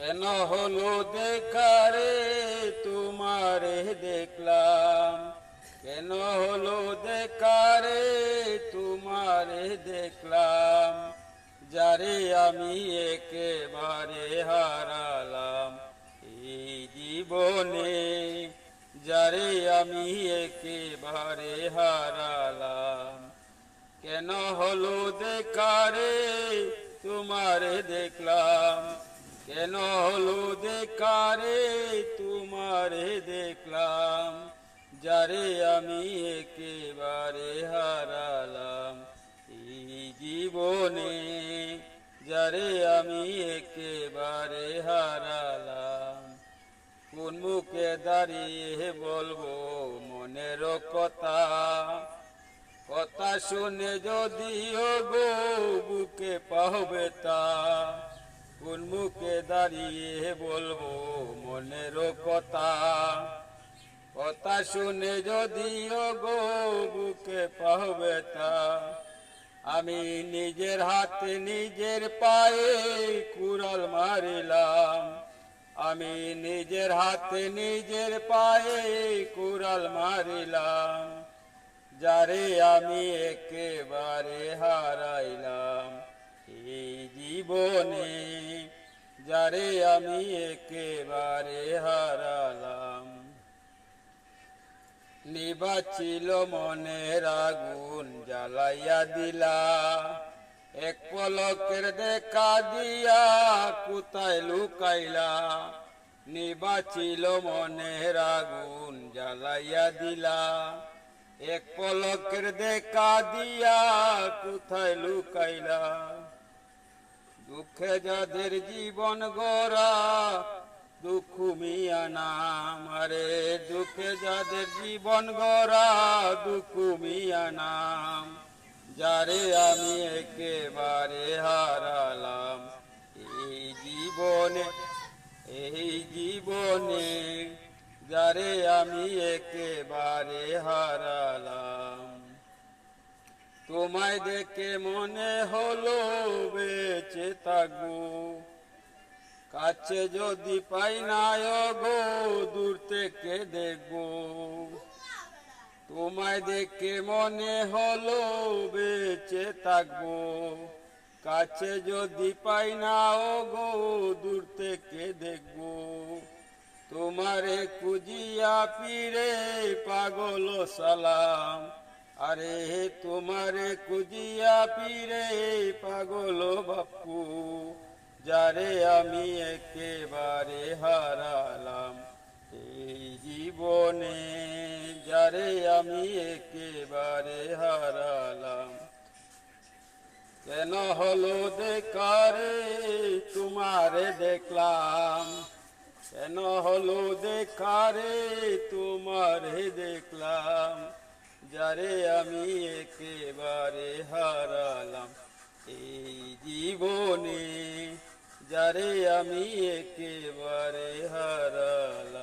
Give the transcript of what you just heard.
কেন হলো দেখারে তোমারে দেখলাম? কেন হলো দেখারে তোমারে দেখলাম? যারে আমি একেবারে হারালাম এই জীবনে, যারে আমি একেবারে হারালাম। কেন হলো দেখারে তোমারে দেখলাম? কেন হলো দেখারে? তোমারে দেখলাম, যারে আমি একেবারে হারালাম। এই জীবনে যারে আমি একেবারে হারালাম। কোন মুখে দাঁড়িয়ে বলব মনের কথা? কথা শুনে যদিও গো বুকে পাবে তা কোন মুখে দাঁড়িয়ে বলব মনের কথা? কথা শুনে যদিও গো বুকে পাবে তা আমি নিজের হাতে নিজের পায়ে কুড়াল মারিলাম। আমি নিজের হাতে নিজের পায়ে কুড়াল মারিলাম, যারে আমি একেবারে হারাইলাম। এই জীবনে যারে আমি একেবারে হারালাম। নিবাচিল মনের আগুন জ্বালাইয়া দিলা। এক পলকের দেখা দিয়া কোথায় লুকাইলা। নিবাচিল মনের আগুন জ্বালাইয়া দিলা। এক পলকের দেখা দিয়া কোথায় লুকাইলা। দুঃখে যাদের জীবন গড়া, দুঃখ মিয়া নাম আরে দুঃখে যাদের জীবন গড়া, দুঃখ মিয়া নাম যারে আমি একেবারে হারালাম, এই জীবনে এই জীবনে যারে আমি একেবারে হারালাম। তোমায় দেখে মনে হলো বেঁচে থাকব। কাছে যদি পাই না গো দূর থেকে দেখব। তোমায় দেখে মনে হলো বেঁচে থাকব। কাছে যদি পাই না গো দূর থেকে দেখব। তোমারে কুজিয়া পীরে পাগল সালাম। আরে তোমারে কুজিয়া পীরে পাগল বাপু, যারে আমি একেবারে হারালাম এই জীবনে, যারে আমি একেবারে হারালাম। কেন হলো দেখারে তোমারে দেখলাম? কেন হলো দেখারে তোমারে দেখলাম? যারে আমি একেবারে হারালাম এই জীবনে যারে আমি একেবারে হারালাম।